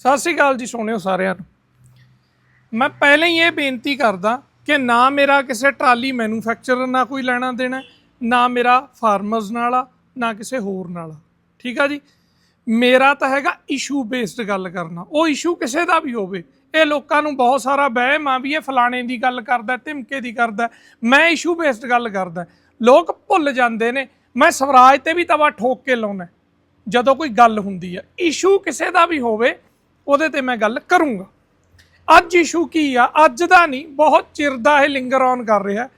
ਸਤਿ ਸ਼੍ਰੀ ਅਕਾਲ ਜੀ ਸੋਹਣਿਓ ਸਾਰਿਆਂ ਨੂੰ। ਮੈਂ ਪਹਿਲਾਂ ਹੀ ਇਹ ਬੇਨਤੀ ਕਰਦਾ ਕਿ ਨਾ ਮੇਰਾ ਕਿਸੇ ਟਰਾਲੀ ਮੈਨੂਫੈਕਚਰਰ ਨਾਲ ਕੋਈ ਲੈਣਾ ਦੇਣਾ ਨਾ ਮੇਰਾ ਫਾਰਮਰਸ ਨਾਲ ਆ, ਨਾ ਕਿਸੇ ਹੋਰ ਨਾਲ ਆ। ਠੀਕ ਆ ਜੀ? ਮੇਰਾ ਤਾਂ ਹੈਗਾ ਇਸ਼ੂ ਬੇਸਡ ਗੱਲ ਕਰਨਾ। ਉਹ ਇਸ਼ੂ ਕਿਸੇ ਦਾ ਵੀ ਹੋਵੇ। ਇਹ ਲੋਕਾਂ ਨੂੰ ਬਹੁਤ ਸਾਰਾ ਵਹਿਮ ਆ ਵੀ ਇਹ ਫਲਾਣੇ ਦੀ ਗੱਲ ਕਰਦਾ, ਧਮਕੇ ਦੀ ਕਰਦਾ, ਮੈਂ ਇਸ਼ੂ ਬੇਸਡ ਗੱਲ ਕਰਦਾ। ਲੋਕ ਭੁੱਲ ਜਾਂਦੇ ਨੇ। ਮੈਂ ਸਵਰਾਜ ਤੇ ਵੀ ਤਵਾ ਠੋਕ ਕੇ ਲਾਉਣਾ ਜਦੋਂ ਕੋਈ ਗੱਲ ਹੁੰਦੀ ਆ ਇਸ਼ੂ ਕਿਸੇ ਦਾ ਵੀ ਹੋਵੇ ਉਹਦੇ ਤੇ ਮੈਂ ਗੱਲ ਕਰੂੰਗਾ। ਅੱਜ ਇਸ਼ੂ ਕੀ ਆ? ਅੱਜ ਦਾ ਨਹੀਂ ਬਹੁਤ ਚਿਰ ਦਾ ਇਹ ਲਿੰਗਰ ਔਨ ਕਰ ਰਿਹਾ।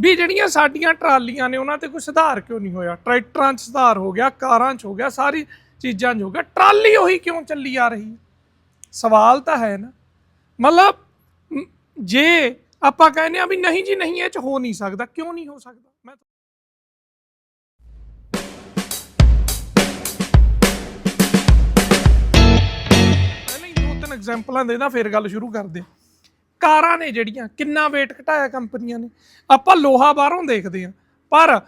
ਵੀ ਜਿਹੜੀਆਂ ਸਾਡੀਆਂ ਟਰਾਲੀਆਂ ਨੇ ਉਹਨਾਂ ਤੇ ਕੋਈ ਸੁਧਾਰ ਕਿਉਂ ਨਹੀਂ ਹੋਇਆ? ਟਰੈਕਟਰਾਂ 'ਚ ਸੁਧਾਰ ਹੋ ਗਿਆ ਕਾਰਾਂ 'ਚ ਹੋ ਗਿਆ ਸਾਰੀ ਚੀਜ਼ਾਂ 'ਚ ਹੋ ਗਿਆ। ਟਰਾਲੀ ਉਹੀ ਕਿਉਂ ਚੱਲੀ ਆ ਰਹੀ? ਹੈ ਸਵਾਲ ਤਾਂ ਹੈ ਨਾ। ਮਤਲਬ ਮ, ਜੇ ਆਪਾਂ ਕਹਿੰਦੇ ਆ ਵੀ ਨਹੀਂ ਜੀ ਨਹੀਂ ਇਹ 'ਚ ਹੋ ਨਹੀਂ ਸਕਦਾ ਕਿਉਂ ਨਹੀਂ ਹੋ ਸਕਦਾ? ਮੈਂ ਪਹਿਲਾਂ ਹੀ ਦੋ ਫਿਰ ਗੱਲ ਸ਼ੁਰੂ ਕਰਦੇ ਕਾਰਾਂ ਨੇ ਜਿਹੜੀਆਂ, ਕਿੰਨਾ weight ਘਟਾਇਆ ਕੰਪਨੀਆਂ ਨੇ। ਆਪਾਂ ਲੋਹਾ ਬਾਹਰੋਂ ਦੇਖਦੇ ਹਾਂ, ਪਰ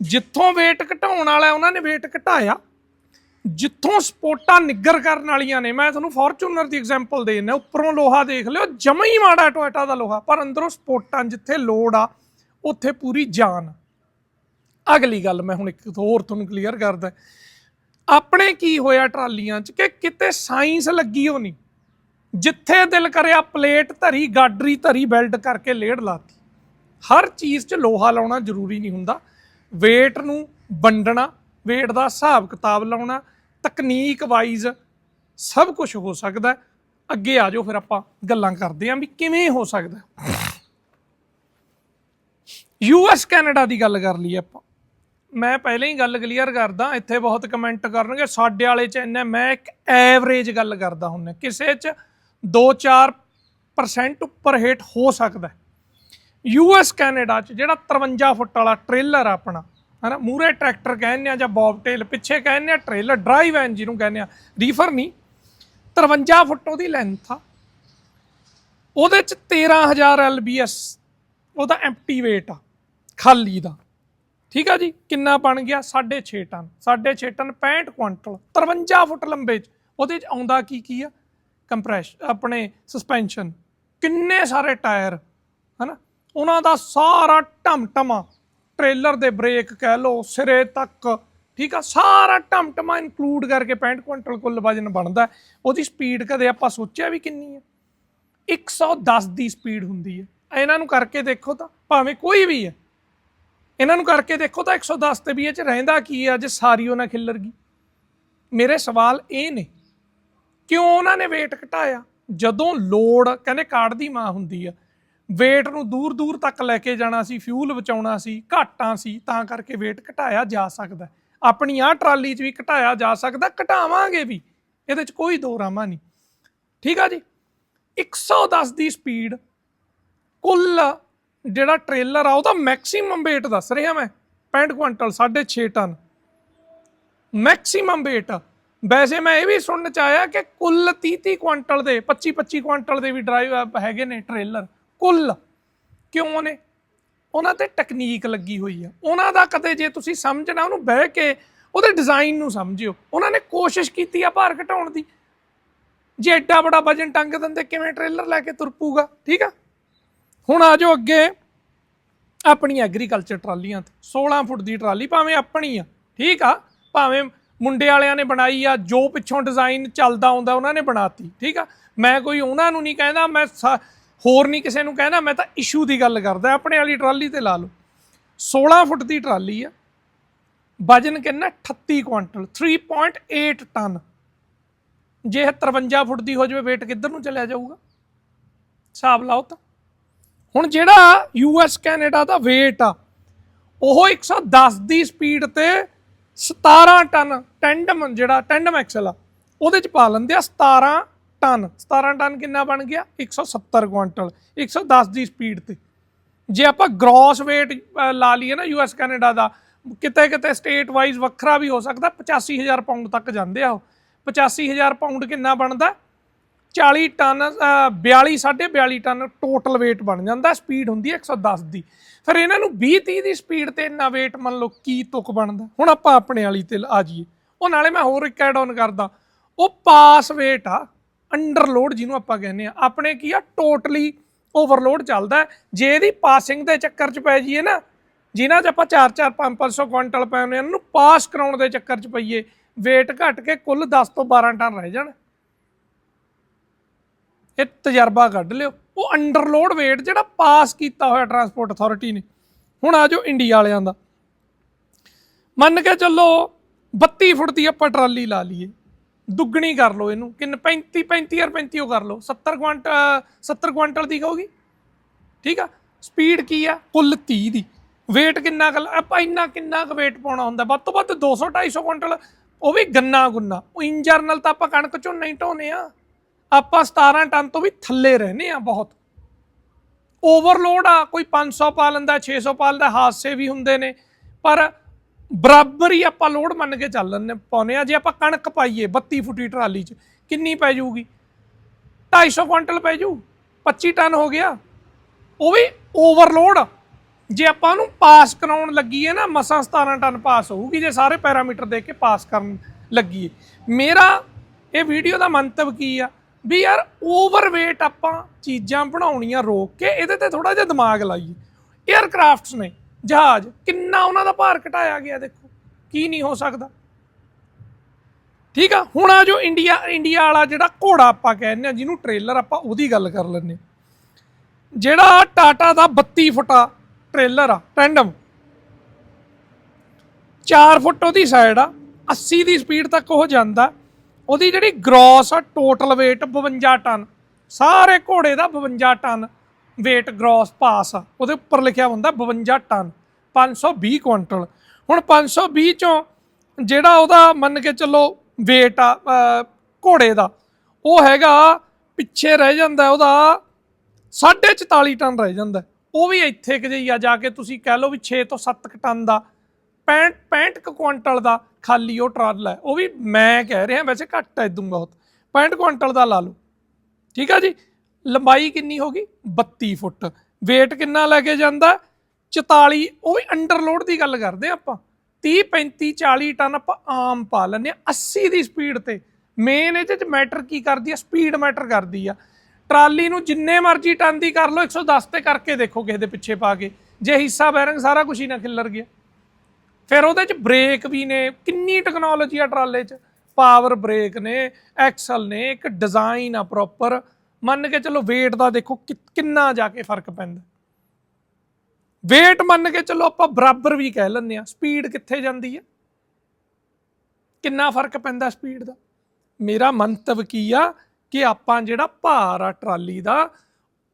ਜਿੱਥੋਂ weight ਘਟਾਉਣ ਵਾਲਾ ਉਹਨਾਂ ਨੇ weight ਘਟਾਇਆ। ਜਿੱਥੋਂ ਸਪੋਰਟਾਂ ਨਿੱਗਰ ਕਰਨ ਵਾਲੀਆਂ ਨੇ, ਮੈਂ ਤੁਹਾਨੂੰ ਫੋਰਚੂਨਰ ਦੀ ਐਗਜ਼ਾਮਪਲ ਦੇ ਦਿੰਦਾ ਉੱਪਰੋਂ ਲੋਹਾ ਦੇਖ ਲਿਓ, ਜਮਾ ਹੀ ਮਾੜਾ ਟੋਇਟਾ ਦਾ ਲੋਹਾ, ਪਰ ਅੰਦਰੋਂ ਸਪੋਰਟਾਂ ਜਿੱਥੇ ਲੋੜ ਆ, ਉੱਥੇ ਪੂਰੀ ਜਾਨ ਅਗਲੀ ਗੱਲ ਮੈਂ ਹੁਣ ਇੱਕ ਹੋਰ ਤੁਹਾਨੂੰ ਕਲੀਅਰ ਕਰਦਾ। ਆਪਣੇ ਕੀ ਹੋਇਆ ਟਰਾਲੀਆਂ 'ਚ ਕਿ ਕਿਤੇ ਸਾਇੰਸ ਲੱਗੀ ਹੋ ਨਹੀਂ ਜਿੱਥੇ ਦਿਲ ਕਰਿਆ ਪਲੇਟ ਧਰੀ, ਗਾਡਰੀ ਧਰੀ ਵੈਲਡ ਕਰਕੇ ਲੇੜ ਲਾਤੀ। ਹਰ ਚੀਜ਼ 'ਚ ਲੋਹਾ ਲਾਉਣਾ ਜ਼ਰੂਰੀ ਨਹੀਂ ਹੁੰਦਾ। weight ਨੂੰ ਵੰਡਣਾ, weight ਦਾ ਹਿਸਾਬ ਕਿਤਾਬ ਲਾਉਣਾ, ਤਕਨੀਕ ਵਾਈਜ਼ ਸਭ ਕੁਝ ਹੋ ਸਕਦਾ ਅੱਗੇ ਆ ਜਾਓ, ਫਿਰ ਆਪਾਂ ਗੱਲਾਂ ਕਰਦੇ ਆਂ ਵੀ ਕਿਵੇਂ ਹੋ ਸਕਦਾ ਯੂਐਸ ਕੈਨੇਡਾ ਦੀ ਗੱਲ ਕਰ ਲਈ ਆਪਾਂ। ਮੈਂ ਪਹਿਲਾਂ ਹੀ ਗੱਲ ਕਲੀਅਰ ਕਰਦਾ, ਇੱਥੇ ਬਹੁਤ ਕਮੈਂਟ ਕਰਨਗੇ। ਸਾਡੇ ਵਾਲੇ ਚ ਇੰਨਾ, ਮੈਂ ਇੱਕ ਐਵਰੇਜ ਗੱਲ ਕਰਦਾ ਹੁੰਦਾ ਕਿਸੇ ਚ 2-4% ਉੱਪਰ ਹੇਠ ਹੋ ਸਕਦਾ ਯੂਐਸ ਕੈਨੇਡਾ ਚ ਜਿਹੜਾ 53 ਫੁੱਟ ਵਾਲਾ ਟ੍ਰੇਲਰ ਆਪਣਾ, ਹਨਾ ਮੂਰੇ ਟਰੈਕਟਰ ਕਹਿੰਦੇ ਆ ਜਾਂ ਬੌਬਟੇਲ ਪਿੱਛੇ ਕਹਿੰਦੇ ਆ ਟ੍ਰੇਲਰ ਡਰਾਈਵ ਐਨ ਜਿਹਨੂੰ ਕਹਿੰਦੇ ਆ ਰੀਫਰ ਨਹੀਂ। 53 ਫੁੱਟ ਉਹਦੀ ਲੈਂਥ ਆ। ਉਹਦੇ ਚ 13000 ਐਲਬੀਐਸ ਉਹਦਾ ਐਮਪਟੀ weight ਆ, ਖਾਲੀ ਦਾ। ਠੀਕ ਆ ਜੀ, ਕਿੰਨਾ ਬਣ ਗਿਆ? 6.5 ਟਨ 6.5 ਟਨ 65 ਕੁਇੰਟਲ। 53 ਫੁੱਟ ਲੰਬੇ ਚ, ਉਹਦੇ ਚ ਆਉਂਦਾ ਕੀ ਕੀ ਆ? ਕੰਪਰੈਸ਼ ਆਪਣੇ ਸਸਪੈਂਸ਼ਨ ਕਿੰਨੇ ਸਾਰੇ ਟਾਇਰ, ਹਨਾ? ਉਹਨਾਂ ਦਾ ਸਾਰਾ ਟਮਟਮਾ ਟ੍ਰੇਲਰ ਦੇ ਬ੍ਰੇਕ ਕਹਿ ਲਓ, ਸਿਰੇ ਤੱਕ, ਠੀਕ ਆ? ਸਾਰਾ ਟਮਟਮਾ ਇਨਕਲੂਡ ਕਰਕੇ 65 ਕੁਇੰਟਲ ਕੁੱਲ ਵਜਨ ਬਣਦਾ ਉਹਦੀ ਸਪੀਡ ਕਦੇ ਆਪਾਂ ਸੋਚਿਆ ਵੀ ਕਿੰਨੀ ਹੈ? 110 ਦੀ ਸਪੀਡ ਹੁੰਦੀ ਹੈ। ਇਹਨਾਂ ਨੂੰ ਕਰਕੇ ਦੇਖੋ ਤਾਂ, ਭਾਵੇਂ ਕੋਈ ਵੀ ਹੈ। ਇਹਨਾਂ ਨੂੰ ਕਰਕੇ ਦੇਖੋ ਤਾਂ 110 ਤੇ ਵੀ ਇਹ ਚ ਰਹਿੰਦਾ ਕੀ ਆ ਜੇ ਸਾਰੀ ਉਹਨਾਂ ਖਿੱਲਰ ਗਈ। ਮੇਰੇ ਸਵਾਲ ਇਹ ਨੇ ਕਿਉਂ ਉਹਨਾਂ ਨੇ weight ਘਟਾਇਆ? ਜਦੋਂ ਲੋੜ ਕਹਿੰਦੇ ਕਾਰਡ ਦੀ ਮਾਂ ਹੁੰਦੀ ਆ, weight ਨੂੰ ਦੂਰ ਦੂਰ ਤੱਕ ਲੈ ਕੇ ਜਾਣਾ ਸੀ ਫਿਊਲ ਬਚਾਉਣਾ ਸੀ, ਘਾਟਾਂ ਸੀ, ਤਾਂ ਕਰਕੇ weight ਘਟਾਇਆ ਜਾ ਸਕਦਾ ਆਪਣੀ ਆਹ ਟਰਾਲੀ 'ਚ ਵੀ ਘਟਾਇਆ ਜਾ ਸਕਦਾ, ਘਟਾਵਾਂਗੇ ਵੀ। ਇਹਦੇ 'ਚ ਕੋਈ ਦੋ ਰਾਮਾ ਨਹੀਂ। ਠੀਕ ਆ ਜੀ? 110 ਦੀ ਸਪੀਡ ਕੁੱਲ ਜਿਹੜਾ ਟ੍ਰੇਲਰ ਆ, ਉਹਦਾ ਮੈਕਸਿਮਮ weight ਦੱਸ ਰਿਹਾ ਮੈਂ 65 ਕੁਇੰਟਲ 6.5 ਟਨ। ਮੈਕਸਿਮਮ weight ਵੈਸੇ ਮੈਂ ਇਹ ਵੀ ਸੁਣਨ ਚ ਆਇਆ ਕਿ ਕੁੱਲ 30 30 ਕੁਇੰਟਲ ਦੇ 25 25 ਕੁਇੰਟਲ ਦੇ ਵੀ ਡਰਾਈਵ ਹੈਗੇ ਨੇ ਟ੍ਰੇਲਰ ਕੁੱਲ। ਕਿਉਂ ਨੇ? ਉਹਨਾਂ ਤੇ ਟੈਕਨੀਕ ਲੱਗੀ ਹੋਈ ਆ। ਉਹਨਾਂ ਦਾ ਕਦੇ ਜੇ ਤੁਸੀਂ ਸਮਝਣਾ, ਉਹਨੂੰ ਬਹਿ ਕੇ ਉਹਦੇ ਡਿਜ਼ਾਈਨ ਨੂੰ ਸਮਝਿਓ। ਉਹਨਾਂ ਨੇ ਕੋਸ਼ਿਸ਼ ਕੀਤੀ ਆ ਭਾਰ ਘਟਾਉਣ ਦੀ। ਜੇ ਐਡਾ ਬੜਾ ਵਜਨ ਟੰਗ ਦਿੰਦੇ, ਕਿਵੇਂ ਟ੍ਰੇਲਰ ਲੈ ਕੇ ਤੁਰ ਪੂਗਾ ਠੀਕ ਆ? ਹੁਣ ਆ ਜਾਓ ਅੱਗੇ। ਆਪਣੀ ਐਗਰੀਕਲਚਰ ਟਰਾਲੀਆਂ ਤੇ। 16 ਫੁੱਟ ਦੀ ਟਰਾਲੀ, ਭਾਵੇਂ ਆਪਣੀ ਆ। ਠੀਕ ਆ? ਭਾਵੇਂ ਮੁੰਡੇ ਵਾਲਿਆਂ ਨੇ ਬਣਾਈ ਆ, ਜੋ ਪਿੱਛੋਂ ਡਿਜ਼ਾਈਨ ਚੱਲਦਾ ਆਉਂਦਾ ਉਹਨਾਂ ਨੇ ਬਣਾਤੀ, ਠੀਕ ਆ? ਮੈਂ ਕੋਈ ਉਹਨਾਂ ਨੂੰ ਨਹੀਂ ਕਹਿੰਦਾ, ਮੈਂ ਸਾ- ਹੋਰ ਨਹੀਂ ਕਿਸੇ ਨੂੰ ਕਹਿੰਦਾ, ਮੈਂ ਤਾਂ ਇਸ਼ੂ ਦੀ ਗੱਲ ਕਰਦਾ, ਆਪਣੇ ਵਾਲੀ ਟਰਾਲੀ ਤੇ ਲਾ ਲਓ। 16 ਫੁੱਟ ਦੀ ਟਰਾਲੀ ਆ, ਵਜਨ ਕਿੰਨਾ? 38 ਕੁਇੰਟਲ 3.8 ਟਨ। ਜੇ ਇਹ 53 ਫੁੱਟ ਦੀ ਹੋ ਜਾਵੇ, weight ਕਿੱਧਰ ਨੂੰ ਚਲਿਆ ਜਾਊਗਾ? ਹਿਸਾਬ ਲਾਓ ਤਾਂ। ਹੁਣ ਜਿਹੜਾ ਯੂਐਸ ਕੈਨੇਡਾ ਦਾ weight ਆ, ਉਹ 110 ਦੀ ਸਪੀਡ ਤੇ 17 ਟਨ ਟੈਂਡਮ ਜਿਹੜਾ ਟੈਂਡਮ ਐਕਸਲ ਆ, ਉਹਦੇ ਚ ਪਾ ਲੈਂਦੇ ਆ 17 ਟਨ। 17 ਟਨ ਕਿੰਨਾ ਬਣ ਗਿਆ? 170 ਕੁਇੰਟਲ 110 ਦੀ ਸਪੀਡ ਤੇ। ਜੇ ਆਪਾਂ ਗ੍ਰੋਸ weight ਲਾ ਲਈਏ ਨਾ ਯੂਐਸ ਕੈਨੇਡਾ ਦਾ, ਕਿਤੇ ਕਿਤੇ ਸਟੇਟ ਵਾਈਜ਼ ਵੱਖਰਾ ਵੀ ਹੋ ਸਕਦਾ 85000 ਪਾਉਂਡ ਤੱਕ ਜਾਂਦੇ ਆ ਉਹ। 85000 ਪਾਉਂਡ ਕਿੰਨਾ ਬਣਦਾ? 40 ਟਨ ਅ, 42 42.5 ਟਨ ਟੋਟਲ weight ਬਣ ਜਾਂਦਾ ਸਪੀਡ ਹੁੰਦੀ ਹੈ 110 ਦੀ। ਫਿਰ ਇਹਨਾਂ ਨੂੰ 20 30 ਦੀ ਸਪੀਡ ਤੇ ਇੰਨਾ weight ਮੰਨ ਲਓ ਕੀ ਤੁਕ ਬਣਦਾ? ਹੁਣ ਆਪਾਂ ਆਪਣੇ ਵਾਲੀ ਤੇ ਆ ਜਾਈਏ। ਉਹ ਨਾਲੇ ਮੈਂ ਹੋਰ ਇੱਕ ਐਡ ਆਨ ਕਰਦਾ। ਉਹ ਪਾਸ weight ਆ ਅੰਡਰਲੋਡ ਜਿਹਨੂੰ ਆਪਾਂ ਕਹਿੰਦੇ ਆ। ਆਪਣੇ ਕੀ ਆ? ਟੋਟਲੀ ਓਵਰਲੋਡ ਚੱਲਦਾ ਜੇ ਇਹਦੀ ਪਾਸਿੰਗ ਦੇ ਚੱਕਰ 'ਚ ਪੈ ਜਾਈਏ ਨਾ ਜਿਨ੍ਹਾਂ 'ਚ ਆਪਾਂ 4-4 5-500 ਕੁਇੰਟਲ ਪਏ ਹੁੰਦੇ ਆ ਨੂੰ ਪਾਸ ਕਰਾਉਣ ਦੇ ਚੱਕਰ 'ਚ ਪਈਏ weight ਘਟ ਕੇ ਕੁੱਲ 10 ਤੋਂ 12 ਟਨ ਰਹਿ ਜਾਣ। ਇਹ ਤਜਰਬਾ ਕੱਢ ਲਿਓ। ਉਹ ਅੰਡਰਲੋਡ weight ਜਿਹੜਾ ਪਾਸ ਕੀਤਾ ਹੋਇਆ ਟਰਾਂਸਪੋਰਟ ਅਥਾਰਟੀ ਨੇ। ਹੁਣ ਆ ਜਾਓ ਇੰਡੀਆ ਵਾਲਿਆਂ ਦਾ। ਮੰਨ ਕੇ ਚੱਲੋ 32 ਫੁੱਟ ਦੀ ਆਪਾਂ ਟਰਾਲੀ ਲਾ ਲਈਏ। ਦੁੱਗਣੀ ਕਰ ਲਓ ਇਹਨੂੰ। ਕਿੰਨ 35 35 ਔਰ 35 ਉਹ ਕਰ ਲਓ। 70 ਕੁਆਂਟਲ 70 ਕੁਇੰਟਲ ਦੀ ਕਹੋਗੀ। ਠੀਕ ਆ? ਸਪੀਡ ਕੀ ਆ? ਕੁੱਲ 30 ਦੀ। weight ਕਿੰਨਾ ਕੁ ਆਪਾਂ ਇੰਨਾ ਕਿੰਨਾ ਕੁ weight ਪਾਉਣਾ ਹੁੰਦਾ। ਵੱਧ ਤੋਂ ਵੱਧ 200 250 ਕੁਇੰਟਲ ਉਹ ਵੀ ਗੰਨਾ ਗੁੰਨਾ। ਉਹ ਇੰਜਰਨਲ ਤਾਂ ਆਪਾਂ ਕਣਕ ਝੋਨਾ ਹੀ ਢੋਨੇ ਆ। ਆਪਾਂ 17 ਟਨ ਤੋਂ ਵੀ ਥੱਲੇ ਰਹਿੰਦੇ ਆ ਬਹੁਤ। ਓਵਰਲੋਡ ਆ, ਕੋਈ 500 ਪਾ ਲੈਂਦਾ 600 ਪਾ ਲੈਂਦਾ, ਹਾਦਸੇ ਵੀ ਹੁੰਦੇ ਨੇ। ਪਰ ਬਰਾਬਰ ਹੀ ਆਪਾਂ ਲੋਡ ਮੰਨ ਕੇ ਚੱਲ ਲੈਂਦੇ ਪਾਉਨੇ ਆ ਜੇ ਆਪਾਂ ਕਣਕ ਪਾਈਏ 32 ਫੁੱਟੀ ਟਰਾਲੀ 'ਚ, ਕਿੰਨੀ ਪੈ ਜਾਊਗੀ? 250 ਕੁਇੰਟਲ ਪੈ ਜਾਊ 25 ਟਨ ਹੋ ਗਿਆ। ਉਹ ਵੀ ਓਵਰਲੋਡ ਜੇ ਆਪਾਂ ਨੂੰ ਪਾਸ ਕਰਾਉਣ ਲੱਗੀਏ ਨਾ, ਮਸਾਂ 17 ਟਨ ਪਾਸ ਹੋਊਗੀ, ਜੇ ਸਾਰੇ ਪੈਰਾਮੀਟਰ ਦੇ ਕੇ ਪਾਸ ਕਰਨ ਲੱਗੀਏ। ਮੇਰਾ ਇਹ ਵੀਡੀਓ ਦਾ ਮੰਤਵ ਕੀ ਆ? ਵੀ ਯਾਰ ਓਵਰਵੇਟ ਆਪਾਂ ਚੀਜ਼ਾਂ ਬਣਾਉਣੀਆਂ ਰੋਕ ਕੇ ਇਹਦੇ ਤੇ ਥੋੜਾ ਜਿਹਾ ਦਿਮਾਗ ਲਾਈਏ। 에ਅਰਕ੍ਰਾਫਟਸ ਨੇ, ਜਹਾਜ਼, ਕਿੰਨਾ ਉਹਨਾਂ ਦਾ ਭਾਰ ਘਟਾਇਆ ਗਿਆ ਦੇਖੋ, ਕੀ ਨਹੀਂ ਹੋ ਸਕਦਾ। ਠੀਕ ਆ, ਹੁਣ ਆ ਜੋ ਇੰਡੀਆ ਇੰਡੀਆ ਵਾਲਾ ਜਿਹੜਾ ਘੋੜਾ ਆਪਾਂ ਕਹਿੰਦੇ ਆ, ਜਿਹਨੂੰ ਟ੍ਰੇਲਰ ਆਪਾਂ ਉਹਦੀ ਗੱਲ ਕਰ ਲੈਂਦੇ ਜਿਹੜਾ ਟਾਟਾ ਦਾ 32 ਫੁੱਟਾ ਟ੍ਰੇਲਰ ਆ ਟੈਂਡਮ 4 ਫੁੱਟ ਉਹਦੀ ਸਾਈਡ ਆ 80 ਦੀ ਸਪੀਡ ਤੱਕ ਉਹ ਜਾਂਦਾ। ਉਹਦੀ ਜਿਹੜੀ ਗ੍ਰੋਸ ਆ ਟੋਟਲ weight 52 ਟਨ। ਸਾਰੇ ਘੋੜੇ ਦਾ 52 ਟਨ weight ਗ੍ਰੋਸ ਪਾਸ ਆ। ਉਹਦੇ ਉੱਪਰ ਲਿਖਿਆ ਹੁੰਦਾ 52 ਟਨ 520 ਕੁਇੰਟਲ। ਹੁਣ 520 ਚੋਂ ਜਿਹੜਾ ਉਹਦਾ ਮੰਨ ਕੇ ਚੱਲੋ weight ਆ ਘੋੜੇ ਦਾ, ਉਹ ਹੈਗਾ ਪਿੱਛੇ ਰਹਿ ਜਾਂਦਾ ਉਹਦਾ 44 ਟਨ ਰਹਿ ਜਾਂਦਾ। ਉਹ ਵੀ ਇੱਥੇ ਕਿ ਜਿਹੀ ਆ, ਜਾ ਕੇ ਤੁਸੀਂ ਕਹਿ ਲਓ ਵੀ 6 ਤੋਂ 7 ਟਨ ਦਾ 65 65 ਕੁ ਕੁਇੰਟਲ ਦਾ। ਖਾਲੀ ਉਹ ਟਰਾਲਾ ਹੈ। ਉਹ ਵੀ ਮੈਂ ਕਹਿ ਰਿਹਾ, ਵੈਸੇ ਘੱਟ ਹੈ ਇਦੋਂ ਬਹੁਤ। 65 ਕੁਇੰਟਲ ਦਾ ਲਾ ਲਓ। ਠੀਕ ਆ ਜੀ? ਲੰਬਾਈ ਕਿੰਨੀ ਹੋਗੀ 32 ਫੁੱਟ। weight ਕਿੰਨਾ ਲੈ ਕੇ ਜਾਂਦਾ? 44 ਉਹ ਵੀ ਅੰਡਰਲੋਡ ਦੀ ਗੱਲ ਕਰਦੇ ਆ ਆਪਾਂ। 30 35 40 ਟਨ ਆਪਾਂ ਆਮ ਪਾ ਲੈਂਦੇ ਆ 80 ਦੀ ਸਪੀਡ ਤੇ। ਮੇਨ ਇਹਦੇ ਚ ਮੈਟਰ ਕੀ ਕਰਦੀ ਆ? ਸਪੀਡ ਮੈਟਰ ਕਰਦੀ ਆ। ਟਰਾਲੀ ਨੂੰ ਜਿੰਨੇ ਮਰਜ਼ੀ ਟਨ ਦੀ ਕਰ ਲਓ 110 ਤੇ ਕਰਕੇ ਦੇਖੋ ਕਿਸੇ ਦੇ ਪਿੱਛੇ ਪਾ ਕੇ। ਜੇ ਹਿੱਸਾ ਬੈਰਿੰਗ ਸਾਰਾ ਕੁਝ ਹੀ ਨਾ ਖਿੱਲਰ ਗਿਆ। ਫਿਰ ਉਹਦੇ ਚ ਬ੍ਰੇਕ ਵੀ ਨੇ, ਕਿੰਨੀ ਟੈਕਨੋਲੋਜੀ ਆ ਟਰਾਲੇ ਚ? ਪਾਵਰ ਬ੍ਰੇਕ ਨੇ ਐਕਸਲ ਨੇ, ਇੱਕ ਡਿਜ਼ਾਈਨ ਆ ਪ੍ਰੋਪਰ ਮੰਨ ਕੇ ਚਲੋ weight ਦਾ ਦੇਖੋ ਕਿ- ਕਿੰਨਾ ਜਾ ਕੇ ਫ਼ਰਕ ਪੈਂਦਾ। weight ਮੰਨ ਕੇ ਚਲੋ ਆਪਾਂ ਬਰਾਬਰ ਵੀ ਕਹਿ ਲੈਂਦੇ ਆ ਸਪੀਡ ਕਿੱਥੇ ਜਾਂਦੀ ਹੈ ਕਿੰਨਾ ਫ਼ਰਕ ਪੈਂਦਾ ਸਪੀਡ ਦਾ? ਮੇਰਾ ਮੰਤਵ ਕੀ ਆ ਕਿ ਆਪਾਂ ਜਿਹੜਾ ਭਾਰ ਆ ਟਰਾਲੀ ਦਾ,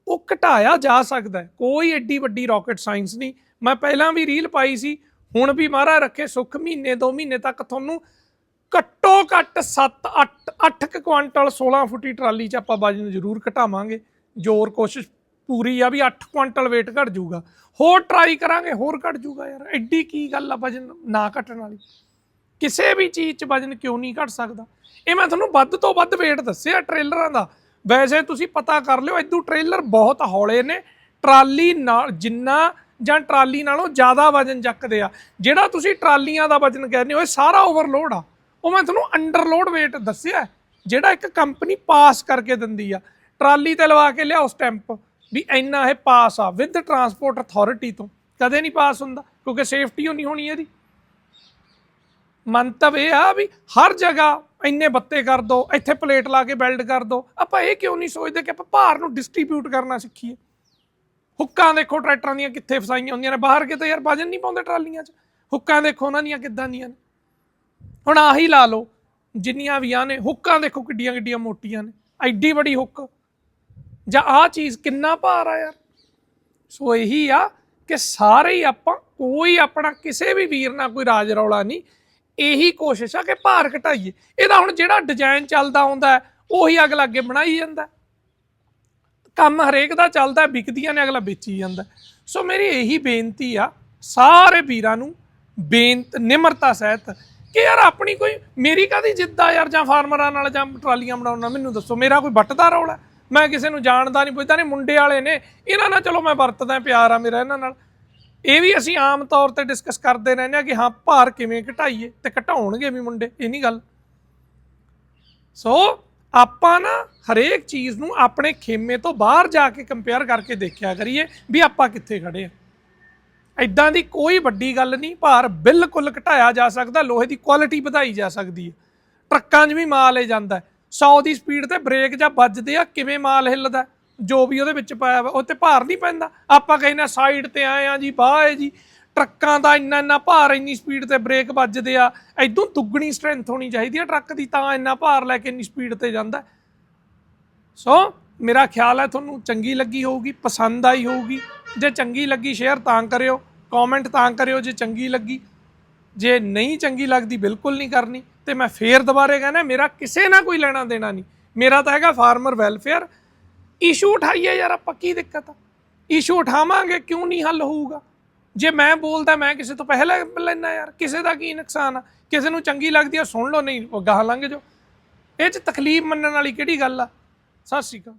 ਉਹ ਘਟਾਇਆ ਜਾ ਸਕਦਾ ਕੋਈ ਐਡੀ ਵੱਡੀ ਰਾਕਟ ਸਾਇੰਸ ਨਹੀਂ। ਮੈਂ ਪਹਿਲਾਂ ਵੀ ਰੀਲ ਪਾਈ ਸੀ ਹੁਣ ਵੀ ਮਹਾਰਾਜ ਰੱਖੇ ਸੁੱਖ ਮਹੀਨੇ 2 ਮਹੀਨੇ ਤੱਕ ਤੁਹਾਨੂੰ ਘੱਟੋ ਘੱਟ 7 8 8 ਕੁਆਂਟਲ 16 ਫੁੱਟੀ ਟਰਾਲੀ 'ਚ ਆਪਾਂ ਵਜਨ ਜ਼ਰੂਰ ਘਟਾਵਾਂਗੇ। ਜ਼ੋਰ ਕੋਸ਼ਿਸ਼ ਪੂਰੀ ਆ ਵੀ 8 ਕੁਆਂਟਲ weight ਘਟ ਜਾਊਗਾ। ਹੋਰ ਟਰਾਈ ਕਰਾਂਗੇ, ਹੋਰ ਘਟ ਜਾਊਗਾ ਯਾਰ। ਐਡੀ ਕੀ ਗੱਲ ਆ ਵਜਨ ਨਾ ਘਟਣ ਵਾਲੀ। ਕਿਸੇ ਵੀ ਚੀਜ਼ 'ਚ ਵਜਨ ਕਿਉਂ ਨਹੀਂ ਘਟ ਸਕਦਾ? ਇਹ ਮੈਂ ਤੁਹਾਨੂੰ ਵੱਧ ਤੋਂ ਵੱਧ weight ਦੱਸਿਆ ਟ੍ਰੇਲਰਾਂ ਦਾ। ਵੈਸੇ ਤੁਸੀਂ ਪਤਾ ਕਰ ਲਿਓ ਇਦੋਂ ਟ੍ਰੇਲਰ ਬਹੁਤ ਹੌਲੇ ਨੇ। ਟਰਾਲੀ ਨਾਲ ਜਿੰਨਾ ਜਾਂ ਟਰਾਲੀ ਨਾਲੋਂ ਜ਼ਿਆਦਾ ਵਜਨ ਚੱਕਦੇ ਆ। ਜਿਹੜਾ ਤੁਸੀਂ ਟਰਾਲੀਆਂ ਦਾ ਵਜਨ ਕਹਿੰਦੇ ਹੋ, ਇਹ ਸਾਰਾ ਓਵਰਲੋਡ ਆ। ਉਹ ਮੈਂ ਤੁਹਾਨੂੰ ਅੰਡਰਲੋਡ weight ਦੱਸਿਆ ਜਿਹੜਾ ਇੱਕ ਕੰਪਨੀ ਪਾਸ ਕਰਕੇ ਦਿੰਦੀ ਆ। ਟਰਾਲੀ ਤੇ ਲਵਾ ਕੇ ਲਿਆਓ ਸਟੈਂਪ ਵੀ ਇੰਨਾ ਇਹ ਪਾਸ ਆ ਵਿਦ ਟਰਾਂਸਪੋਰਟ ਅਥਾਰਟੀ ਤੋਂ। ਕਦੇ ਨਹੀਂ ਪਾਸ ਹੁੰਦਾ, ਕਿਉਂਕਿ ਸੇਫਟੀ ਹੋਣੀ ਹੋਣੀ ਇਹਦੀ। ਮੰਤਵ ਇਹ ਆ ਵੀ ਹਰ ਜਗ੍ਹਾ ਇੰਨੇ ਬੱਤੇ ਕਰ ਦੋ, ਇੱਥੇ ਪਲੇਟ ਲਾ ਕੇ ਵੈਲਡ ਕਰ ਦੋ। ਆਪਾਂ ਇਹ ਕਿਉਂ ਨਹੀਂ ਸੋਚਦੇ ਕਿ ਆਪਾਂ ਭਾਰ ਨੂੰ ਡਿਸਟ੍ਰੀਬਿਊਟ ਕਰਨਾ ਸਿੱਖੀਏ? ਹੁੱਕਾਂ ਦੇਖੋ ਟਰੈਕਟਰਾਂ ਦੀਆਂ ਕਿੱਥੇ ਫਸਾਈਆਂ ਹੁੰਦੀਆਂ ਨੇ। ਬਾਹਰ ਕਿਤੇ ਯਾਰ ਵਜਨ ਨਹੀਂ ਪਾਉਂਦੇ ਟਰਾਲੀਆਂ 'ਚ। ਹੁੱਕਾਂ ਦੇਖੋ ਉਹਨਾਂ ਦੀਆਂ ਕਿੱਦਾਂ ਦੀਆਂ ਨੇ। ਹੁਣ ਆਹੀ ਲਾ ਲਓ, ਜਿੰਨੀਆਂ ਵੀ ਆ ਨੇ, ਹੁੱਕਾਂ ਦੇਖੋ ਕਿੱਡੀਆਂ ਕਿੱਡੀਆਂ ਮੋਟੀਆਂ ਨੇ। ਐਡੀ ਵੱਡੀ ਹੁੱਕ। ਜਾਂ ਆਹ ਚੀਜ਼ ਕਿੰਨਾ ਭਾਰ ਆ ਯਾਰ। ਸੋ ਇਹੀ ਆ ਕਿ ਸਾਰੇ ਹੀ ਆਪਾਂ, ਕੋਈ ਆਪਣਾ ਕਿਸੇ ਵੀ ਵੀਰ ਨਾਲ ਕੋਈ ਰਾਜ ਰੌਲਾ ਨਹੀਂ। ਇਹੀ ਕੋਸ਼ਿਸ਼ ਆ ਕਿ ਭਾਰ ਘਟਾਈਏ। ਇਹਦਾ ਹੁਣ ਜਿਹੜਾ ਡਿਜ਼ਾਈਨ ਚੱਲਦਾ ਆਉਂਦਾ ਉਹੀ ਅਗਲਾ ਅੱਗੇ ਬਣਾਈ ਜਾਂਦਾ ਕੰਮ ਹਰੇਕ ਦਾ ਚੱਲਦਾ, ਵਿਕਦੀਆਂ ਨੇ, ਅਗਲਾ ਵੇਚੀ ਜਾਂਦਾ। ਸੋ ਮੇਰੀ ਇਹੀ ਬੇਨਤੀ ਆ, ਸਾਰੇ ਵੀਰਾਂ ਨੂੰ ਬੇਨਤ, ਨਿਮਰਤਾ ਸਹਿਤ ਕਿ ਯਾਰ ਆਪਣੀ ਕੋਈ, ਮੇਰੀ ਕਾਦੀ ਜਿੱਦ ਯਾਰ, ਜਾਂ ਫਾਰਮਰਾਂ ਨਾਲ ਜਾਂ ਟਰਾਲੀਆਂ ਬਣਾਉਣਾ ਮੈਨੂੰ ਦੱਸੋ, ਮੇਰਾ ਕੋਈ ਵੱਟਦਾ ਰੋਲ ਹੈ? ਮੈਂ ਕਿਸੇ ਨੂੰ ਜਾਣਦਾ ਨਹੀਂ, ਪੁੱਛਦਾ ਨਹੀਂ, ਮੁੰਡੇ ਵਾਲੇ ਨੇ, ਇਹਨਾਂ ਨਾਲ ਚਲੋ ਮੈਂ ਵਰਤਦਾ, ਪਿਆਰ ਆ ਮੇਰਾ ਇਹਨਾਂ ਨਾਲ। ਇਹ ਵੀ ਅਸੀਂ ਆਮ ਤੌਰ ਤੇ ਡਿਸਕਸ ਕਰਦੇ ਰਹਿੰਦੇ ਆ ਕਿ ਹਾਂ, ਭਾਰ ਕਿਵੇਂ ਘਟਾਈਏ ਤੇ ਘਟਾਉਣਗੇ ਵੀ ਮੁੰਡੇ, ਇਹ ਨਹੀਂ ਗੱਲ। ਸੋ ਆਪਾਂ ਨਾ ਹਰੇਕ ਚੀਜ਼ ਨੂੰ ਆਪਣੇ ਖੇਮੇ ਤੋਂ ਬਾਹਰ ਜਾ ਕੇ ਕੰਪੇਅਰ ਕਰਕੇ ਦੇਖਿਆ ਕਰੀਏ ਵੀ ਆਪਾਂ ਕਿੱਥੇ ਖੜੇ ਆ। ਐਦਾਂ ਦੀ ਕੋਈ ਵੱਡੀ ਗੱਲ ਨਹੀਂ, ਭਾਰ ਬਿਲਕੁਲ ਘਟਾਇਆ ਜਾ ਸਕਦਾ, ਲੋਹੇ ਦੀ ਕੁਆਲਿਟੀ ਵਧਾਈ ਜਾ ਸਕਦੀ ਹੈ। ਟਰੱਕਾਂ 'ਚ ਵੀ ਮਾਲ ਇਹ ਜਾਂਦਾ 100 ਦੀ ਸਪੀਡ ਤੇ ਬ੍ਰੇਕ ਜਾਂ ਵੱਜਦੇ ਆ, ਕਿਵੇਂ ਮਾਲ ਹਿੱਲਦਾ ਜੋ ਵੀ ਉਹਦੇ ਵਿੱਚ ਪਾਇਆ ਵਾ, ਉਹ ਤੇ ਭਾਰ ਨਹੀਂ ਪੈਂਦਾ। ਆਪਾਂ ਕਹਿੰਦੇ ਸਾਈਡ ਤੇ ਆਏ ਆ ਜੀ, ਬਾਹ ਹੈ ਜੀ। ਟਰੱਕਾਂ ਦਾ ਇੰਨਾ ਇੰਨਾ ਭਾਰ, ਇੰਨੀ ਸਪੀਡ ਤੇ ਬ੍ਰੇਕ ਵੱਜਦੇ ਆ ਐਦੋਂ ਦੁੱਗਣੀ ਸਟਰੈਂਥ ਹੋਣੀ ਚਾਹੀਦੀ ਆ ਟਰੱਕ ਦੀ, ਤਾਂ ਇੰਨਾ ਭਾਰ ਲੈ ਕੇ ਇੰਨੀ ਸਪੀਡ ਤੇ ਜਾਂਦਾ। ਸੋ ਮੇਰਾ ਖਿਆਲ ਹੈ ਤੁਹਾਨੂੰ ਚੰਗੀ ਲੱਗੀ ਹੋਊਗੀ, ਪਸੰਦ ਆਈ ਹੋਊਗੀ। ਜੇ ਚੰਗੀ ਲੱਗੀ ਸ਼ੇਅਰ ਤਾਂ ਕਰਿਓ ਕਮੈਂਟ ਤਾਂ ਕਰਿਓ ਜੇ ਚੰਗੀ ਲੱਗੀ। ਜੇ ਨਹੀਂ ਚੰਗੀ ਲੱਗਦੀ, ਬਿਲਕੁਲ ਨਹੀਂ ਕਰਨੀ, ਤੇ ਮੈਂ ਫੇਰ ਦੁਬਾਰੇ ਕਹਿੰਦਾ ਮੇਰਾ ਕਿਸੇ ਨਾਲ ਕੋਈ ਲੈਣਾ ਦੇਣਾ ਨਹੀਂ। ਮੇਰਾ ਤਾਂ ਹੈਗਾ ਫਾਰਮਰ ਵੈਲਫੇਅਰ ਇਸ਼ੂ ਉਠਾਈਏ ਯਾਰ, ਆਪਾਂ ਕੀ ਦਿੱਕਤ ਆ? ਇਸ਼ੂ ਉਠਾਵਾਂਗੇ, ਕਿਉਂ ਨਹੀਂ ਹੱਲ ਹੋਊਗਾ? ਜੇ ਮੈਂ ਬੋਲਦਾ, ਮੈਂ ਕਿਸੇ ਤੋਂ ਪਹਿਲਾਂ ਲੈਣਾ ਯਾਰ, ਕਿਸੇ ਦਾ ਕੀ ਨੁਕਸਾਨ ਆ? ਕਿਸੇ ਨੂੰ ਚੰਗੀ ਲੱਗਦੀ ਆ, ਸੁਣ ਲਓ, ਨਹੀਂ, ਉਹ ਗਾਹ ਲੰਘ ਜਾਓ। ਇਹ ਚ ਤਕਲੀਫ ਮੰਨਣ ਵਾਲੀ ਕਿਹੜੀ ਗੱਲ ਆ? ਸਤਿ ਸ਼੍ਰੀ ਅਕਾਲ।